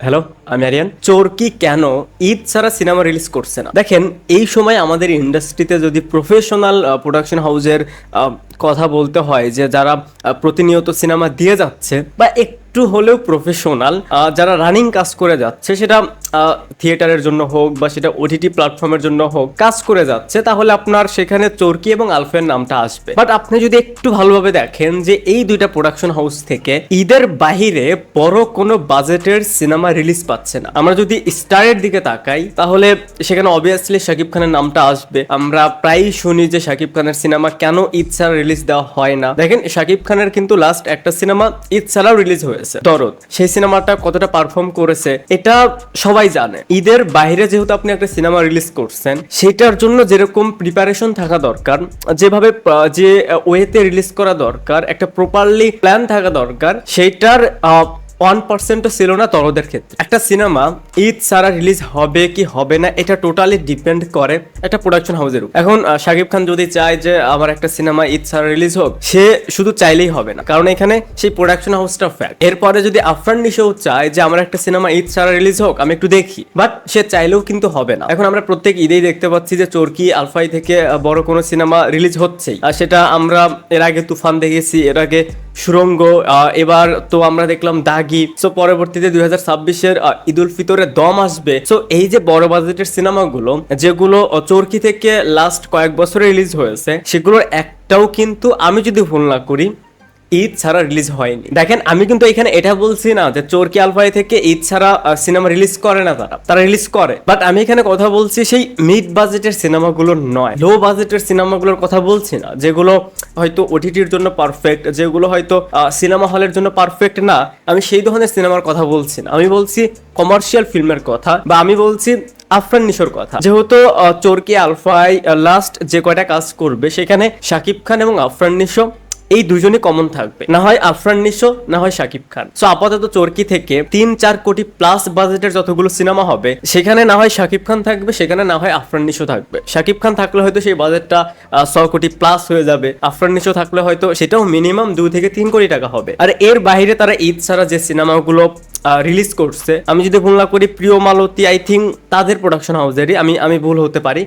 Hello আমি আরিয়ান চোর কি কেন ঈদ ছাড়া সিনেমা রিলিজ করছে না? দেখেন এই সময় আমাদের ইন্ডাস্ট্রিতে যদি প্রফেশনাল প্রোডাকশন হাউসের কথা বলতে হয় যে যারা প্রতিনিয়ত সিনেমা দিয়ে যাচ্ছে বা একটু হলেও প্রফেশনাল যারা রানিং কাজ করে যাচ্ছে, সেটা থিয়েটারের জন্য হোক বা সেটা ওটিটি প্ল্যাটফর্মের জন্য হোক, কাজ করে যাচ্ছে, তাহলে আপনার সেখানে চোরকি এবং আলফের নামটা আসবে। বাট আপনি যদি একটু ভালোভাবে দেখেন যে এই দুইটা প্রোডাকশন হাউস থেকে ঈদের বাহিরে বড় কোনো বাজেটের সিনেমা রিলিজ পাচ্ছে না। আমরা যদি স্টারের দিকে তাকাই, তাহলে সেখানে অবভিয়াসলি শাকিব খানের নামটা আসবে। আমরা প্রায়ই শুনি যে শাকিব খানের সিনেমা কেন ঈদ ছাড়া রিলিজ দেওয়া হয় না। দেখেন, শাকিব খানের কিন্তু লাস্ট একটা সিনেমা ঈদ ছাড়াও রিলিজ হয়েছে। দরদ। সেই সিনেমাটা কতটা পারফর্ম করেছে এটা সবাই জানে। ঈদের বাইরে যেহেতু আপনি একটা সিনেমা রিলিজ করছেন সেটার জন্য যেরকম প্রিপারেশন থাকা দরকার যেভাবে যে ওয়েতে রিলিজ করা দরকার একটা প্রপারলি প্ল্যান থাকা দরকার সেইটার ওয়ান পার্সেন্টও ছিল না তরদের ক্ষেত্রে। একটা সিনেমা ঈদ ছাড়া রিলিজ হবে কি হবে না, এটা টোটালি ডিপেন্ড করে একটা প্রোডাকশন হাউসের উপর। এখন শাকিব খান যদি চায় যে আমার একটা সিনেমা ঈদ ছাড়া রিলিজ হোক, সে শুধু চাইলেই হবে না। কারণ এখানে সেই প্রোডাকশন হাউসটা ফ্যাক্ট এরপরে যদি আফরান নিশোও চায় যে আমার একটা সিনেমা ঈদ ছাড়া রিলিজ হোক, আমি একটু দেখি। বাট সে চাইলেও কিন্তু হবে না। এখন আমরা প্রত্যেক ঈদেই দেখতে পাচ্ছি যে চোরকি, আলফাই থেকে বড় কোনো সিনেমা রিলিজ হচ্ছেই। আর সেটা আমরা এর আগে তুফান দেখেছি, এর আগে সুরঙ্গ এবার তো আমরা দেখলাম দাগি। সো পরবর্তীতে দুই হাজার ছাব্বিশের ঈদ উল ফিতরে দম আসবে। সো এই যে বড় বাজেটের সিনেমাগুলো যেগুলো চরকি থেকে লাস্ট কয়েক বছরে রিলিজ হয়েছে, সেগুলোর একটাও কিন্তু আমি যদি ভুল না করি ঈদ ছাড়া রিলিজ হয়নি। দেখেন, আমি কিন্তু এখানে এটা বলছি না যে চোরকি আলফাই থেকে ঈদ ছাড়া সিনেমা রিলিজ করে না তারা। তারা রিলিজ করে। বাট আমি এখানে কথা বলছি সেই মিড বাজেটের সিনেমাগুলো নয়। লো বাজেটের সিনেমাগুলোর কথা বলছি না, যেগুলো হয়তো ওটিটির জন্য পারফেক্ট যেগুলো হয়তো সিনেমা হলের জন্য পারফেক্ট না। আমি সেই ধরনের সিনেমার কথা বলছি না। আমি বলছি কমার্শিয়াল ফিল্মের কথা বা আমি বলছি আফরান নিশোর কথা। যেহেতু চোরকি আলফাই লাস্ট যে কয়টা কাজ করবে, সেখানে শাকিব খান এবং আফরান নিশো এই দুজনই কমন থাকবে। না হয় আফরান নিশো, না হয় শাকিব খান। সো আপাতত চরকি থেকে তিন চার কোটি প্লাস বাজেটের যতগুলো সিনেমা হবে, সেখানে না হয় শাকিব খান থাকবে, সেখানে না হয় আফরান নিশো থাকবে। শাকিব খান থাকলে হয়তো সেই বাজেটটা ছ কোটি প্লাস হয়ে যাবে। আফরান নিশো থাকলে হয়তো সেটাও মিনিমাম দুই থেকে তিন কোটি টাকা হবে। আর এর বাইরে তারা ঈদ ছাড়া যে সিনেমাগুলো রিলিজ করছে, আমি যদি ভুল না করি, প্রিয় মালতী আই থিঙ্ক তাদের প্রোডাকশন হাউসেরই আমি আমি ভুল হতে পারি।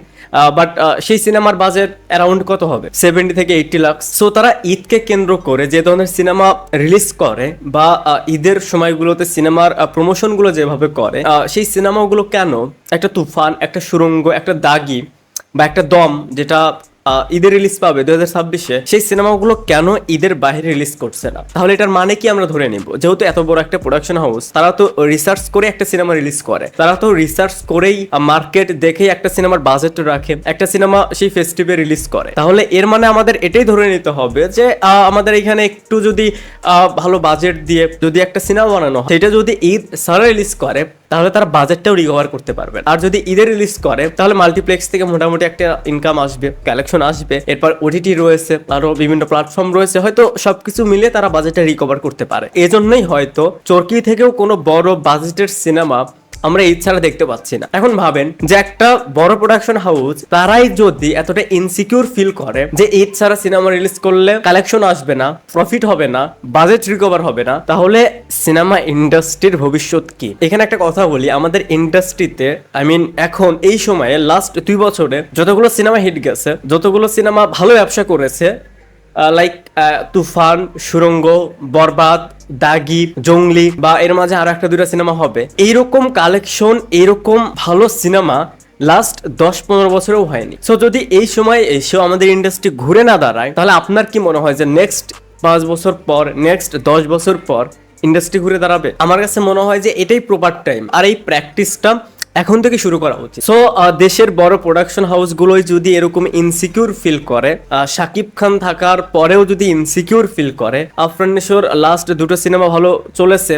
বাট সেই সিনেমার বাজেট অ্যারাউন্ড কত হবে? সেভেন্টি থেকে এইটটি লাখ সো তারা ঈদকে কেন্দ্র করে যে ধরনের সিনেমা রিলিজ করে বা ঈদের সময়গুলোতে সিনেমার প্রমোশনগুলো যেভাবে করে সেই সিনেমাগুলো কেন একটা তুফান, একটা সুরঙ্গ, একটা দাগি বা একটা দম, যেটা ঈদের রিলিজ পাবে দু হাজার ছাব্বিশে, সেই সিনেমাগুলো কেন ঈদের বাইরে রিলিজ করছে না? তাহলে এটার মানে কি আমরা ধরে নিব? যেহেতু এত বড় একটা প্রোডাকশন হাউস তারা তো রিসার্চ করে একটা সিনেমা রিলিজ করে। তারা তো রিসার্চ করেই মার্কেট দেখেই একটা সিনেমার বাজেট রাখে, একটা সিনেমা সেই ফেস্টিভ্যাল রিলিজ করে। তাহলে এর মানে আমাদের এটাই ধরে নিতে হবে যে আমাদের এখানে একটু যদি ভালো বাজেট দিয়ে যদি একটা সিনেমা বানানো হয়, সেটা যদি ঈদ সারা রিলিজ করে তাহলে তারা বাজেটটাও রিকভার করতে পারবে আর যদি ঈদের রিলিজ করে, তাহলে মাল্টিপ্লেক্স থেকে মোটামুটি একটা ইনকাম আসবে কালেকশন আসবে। এরপর ওটিটি রয়েছে, আরও বিভিন্ন প্ল্যাটফর্ম রয়েছে, হয়তো সবকিছু মিলে তারা বাজেটটা রিকভার করতে পারে। এজন্যই হয়তো চরকি থেকেও কোনো বড় বাজেটের সিনেমা আমরা ছাড়া দেখতে পাচ্ছি না। এখন ভাবেন যে একটা বড় প্রোডাকশন হাউস তারাই যদি এতটা ইনসিকিউর ফিল করে যে ঈদ ছাড়া সিনেমা রিলিজ করলে কালেকশন আসবে না প্রফিট হবে না বাজেট রিকভার হবে না, তাহলে সিনেমা ইন্ডাস্ট্রির ভবিষ্যৎ কি? এখানে একটা কথা বলি, আমাদের ইন্ডাস্ট্রিতে আই মিন এখন এই সময়ে লাস্ট দুই বছরে যতগুলো সিনেমা হিট গেছে, যতগুলো সিনেমা ভালো ব্যবসা করেছে লাইক তুফান, সুরঙ্গ, বরবাদ দাগি, জঙ্গলি বা এর মাঝে আর একটা দুইটা সিনেমা হবে। এইরকম কালেকশন এরকম ভালো সিনেমা লাস্ট দশ পনেরো বছরেও হয়নি। সো যদি এই সময় এসেও আমাদের ইন্ডাস্ট্রি ঘুরে না দাঁড়ায়, তাহলে আপনার কি মনে হয় যে নেক্সট পাঁচ বছর পর নেক্সট দশ বছর পর ইন্ডাস্ট্রি ঘুরে দাঁড়াবে? আমার কাছে মনে হয় যে এটাই প্রপার টাইম আর এই প্র্যাকটিসটা এখন থেকে শুরু করা উচিত। সো দেশের বড় প্রোডাকশন হাউসগুলোই যদি এরকম ইনসিকিউর ফিল করে শাকিব খান থাকার পরেও যদি ইনসিকিউর ফিল করে, আফরান নিশোর লাস্ট দুটো সিনেমা ভালো চলেছে,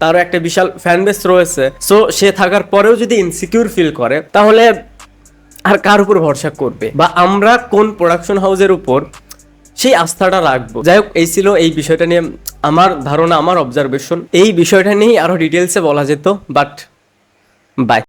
তারও একটা বিশাল ফ্যান বেস রয়েছে সো সে থাকার পরেও যদি ইনসিকিউর ফিল করে, তাহলে আর কার উপর ভরসা করবে? বা আমরা কোন প্রোডাকশন হাউসের উপর সেই আস্থাটা রাখব? যাই হোক, এই ছিল এই বিষয়টা নিয়ে আমার ধারণা, আমার অবজারভেশন এই বিষয়টা নিয়েই আরও ডিটেলসে বলা যেত বাট বাই